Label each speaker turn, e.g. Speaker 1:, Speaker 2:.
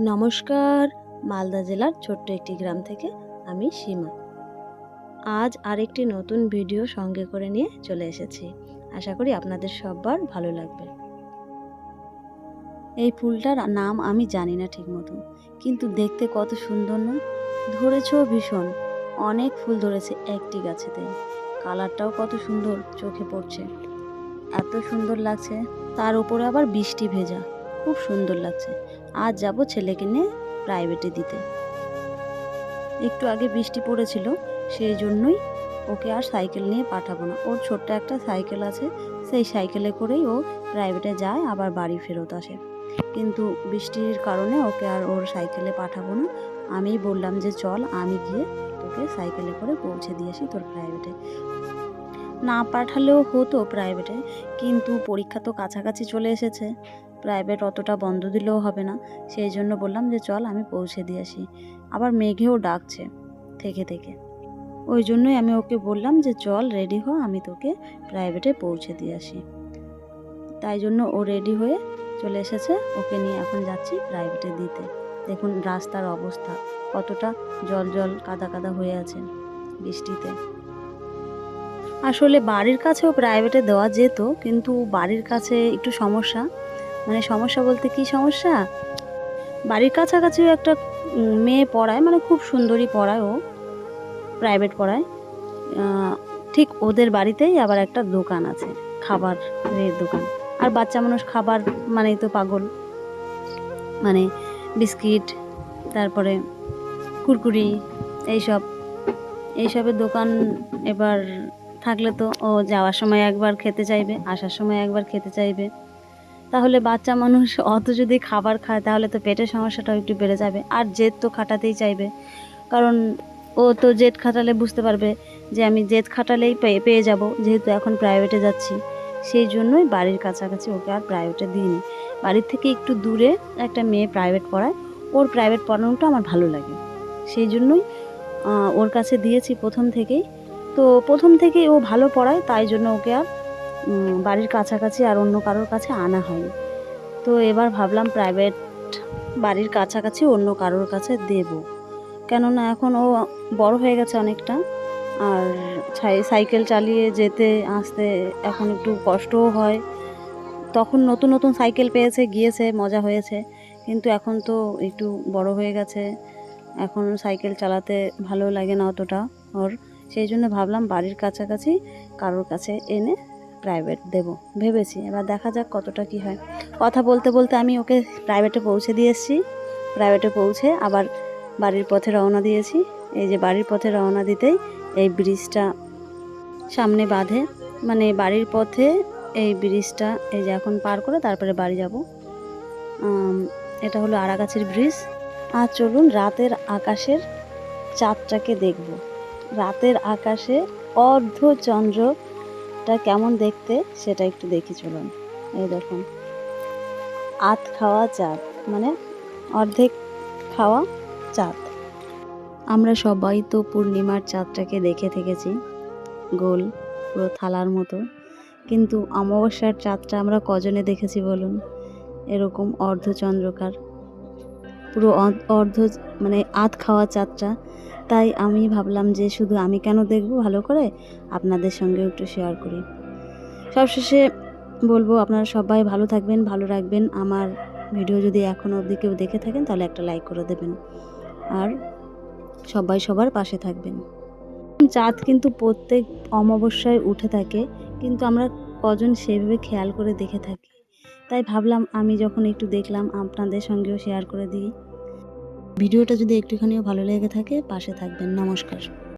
Speaker 1: নমস্কার, মালদা জেলার ছোট্ট একটি গ্রাম থেকে আমি সীমা। আজ আরেকটি নতুন ভিডিও সঙ্গে করে নিয়ে চলে এসেছি। আশা করি আপনাদের সবার ভালো লাগবে। এই ফুলটার নাম আমি জানি না ঠিক মতো কিন্তু দেখতে কত সুন্দর না ধরেছেও ভীষণ। অনেক ফুল ধরেছে একটি গাছেতে। কালারটাও কত সুন্দর চোখে পড়ছে। এত সুন্দর লাগছে, তার উপরে আবার বৃষ্টি ভেজা। খুব সুন্দর লাগছে। আজ যাব ছেলেকে নিয়ে প্রাইভেটে দিতে। একটু আগে বৃষ্টি পড়েছিল, সেই জন্যই ওকে আর সাইকেল নিয়ে পাঠাবো না। ওর ছোট্ট একটা সাইকেল আছে, সেই সাইকেলে করেই ও প্রাইভেটে যায়, আবার বাড়ি ফেরত আসে। কিন্তু বৃষ্টির কারণে ওকে আর ওর সাইকেলে পাঠাবো না। আমি বললাম যে চল, আমি গিয়ে তোকে সাইকেলে করে পৌঁছে দিয়ে আসি তোর প্রাইভেটে না পাঠালেও হতো প্রাইভেটে কিন্তু পরীক্ষা তো কাছাকাছি চলে এসেছে। প্রাইভেট অতটা বন্ধ দিলেও হবে না, সেই জন্য বললাম যে চল আমি পৌঁছে দিয়ে আসি। আবার মেঘেও ডাকছে থেকে থেকে। ওই জন্যই আমি ওকে বললাম যে চল রেডি হ, আমি তোকে প্রাইভেটে পৌঁছে দিয়ে আসি। তাই জন্য ও রেডি হয়ে চলে এসেছে, ওকে নিয়ে এখন যাচ্ছি প্রাইভেটে দিতে। দেখুন রাস্তার অবস্থা কতটা জল জল কাদা কাদা হয়ে আছে বৃষ্টিতে। আসলে বাড়ির কাছেও প্রাইভেটে দেওয়া যেত, কিন্তু বাড়ির কাছে একটু সমস্যা। মানে সমস্যা বলতে কি সমস্যা? বাড়ির কাছাকাছিও একটা মেয়ে পড়ায় মানে খুব সুন্দরী পড়ায় ও প্রাইভেট পড়ায়। ঠিক ওদের বাড়িতেই আবার একটা দোকান আছে খাবার খাবারের দোকান। আর বাচ্চা মানুষ খাবার মানেই তো পাগল। মানে বিস্কিট, তারপরে কুরকুরি, এইসব। এইসবের দোকান এবার থাকলে তো ও যাওয়ার সময় একবার খেতে চাইবে, আসার সময় একবার খেতে চাইবে। তাহলে বাচ্চা মানুষ অত যদি খাবার খায়, তাহলে তো পেটের সমস্যাটাও একটু বেড়ে যাবে। আর জেদ তো খাটাতেই চাইবে। কারণ ও তো জেদ খাটালে বুঝতে পারবে যে আমি জেদ খাটালেই পেয়ে পেয়ে যাব, যেহেতু এখন প্রাইভেটে যাচ্ছি। সেই জন্যই বাড়ির কাছাকাছি ওকে আর প্রাইভেটে দিইনি। বাড়ির থেকে একটু দূরে একটা মেয়ে প্রাইভেট পড়ায়। ওর প্রাইভেট পড়ানোটা আমার ভালো লাগে। সেই জন্যই ওর কাছে দিয়েছি প্রথম থেকেই। তো প্রথম থেকেই ও ভালো পড়ায়, তাই জন্য ওকে আর বাড়ির কাছাকাছি আর অন্য কারোর কাছে আনা হয়নি। তো এবার ভাবলাম প্রাইভেট বাড়ির কাছাকাছি অন্য কারোর কাছে দেব। কেননা এখন ও বড় হয়ে গেছে অনেকটা, আর সাইকেল চালিয়ে যেতে, আসতে এখন একটু কষ্টও হয়। তখন নতুন নতুন সাইকেল পেয়েছে, গিয়েছে, মজা হয়েছে, কিন্তু এখন তো একটু বড় হয়ে গেছে। এখন সাইকেল চালাতে ভালো লাগে না অতটা, ওর সেই জন্য ভাবলাম বাড়ির কাছাকাছি কারোর কাছে এনে প্রাইভেট দেব। ভেবেছি, এবার দেখা যাক কতটা কি হয়। কথা বলতে বলতে আমি ওকে প্রাইভেটে পৌঁছে দিয়ে এসেছি। প্রাইভেটে পৌঁছে আবার বাড়ির পথে রওনা দিয়েছি। এই যে বাড়ির পথে রওনা দিতেই এই ব্রিজটা সামনে বাঁধে। মানে বাড়ির পথে এই ব্রিজটা, এই যে এখন পার করে তারপরে বাড়ি যাব। এটা হলো আরাগাছির ব্রিজ। আর চলুন রাতের আকাশের চাঁদটাকে দেখব। রাতের আকাশে অর্ধচন্দ্রটা কেমন দেখতে সেটা একটু দেখি চলুন। এই দেখুন। আত খাওয়া চাঁদ মানে অর্ধেক খাওয়া চাঁদ। আমরা সবাই তো পূর্ণিমার চাঁদটাকে দেখে থেকেছি, গোল পুরো থালার মতো। কিন্তু অমাবস্যার চাঁদটা আমরা কজনে দেখেছি বলুন? এরকম অর্ধচন্দ্রকার। পুরো অর্ধ মানে আধ খাওয়া চাঁদটা তাই আমি ভাবলাম যে শুধু আমি কেন দেখব ভালো করে? আপনাদের সঙ্গে একটু শেয়ার করি। সবশেষে বলব, আপনারা সবাই ভালো থাকবেন, ভালো রাখবেন। আমার ভিডিও যদি এখনও অবধি কেউ দেখে থাকেন, তাহলে একটা লাইক করে দেবেন। আর সবাই সবার পাশে থাকবেন। চাঁদ কিন্তু প্রত্যেক অমাবস্যায় উঠে থাকে, কিন্তু আমরা কজন সেভাবে খেয়াল করে দেখে থাকি? তাই ভাবলাম আমি যখন একটু দেখলাম আপনাদের সঙ্গেও শেয়ার করে দিই। ভিডিওটা যদি একটুখানিও ভালো লেগে থাকে, পাশে থাকবেন। নমস্কার।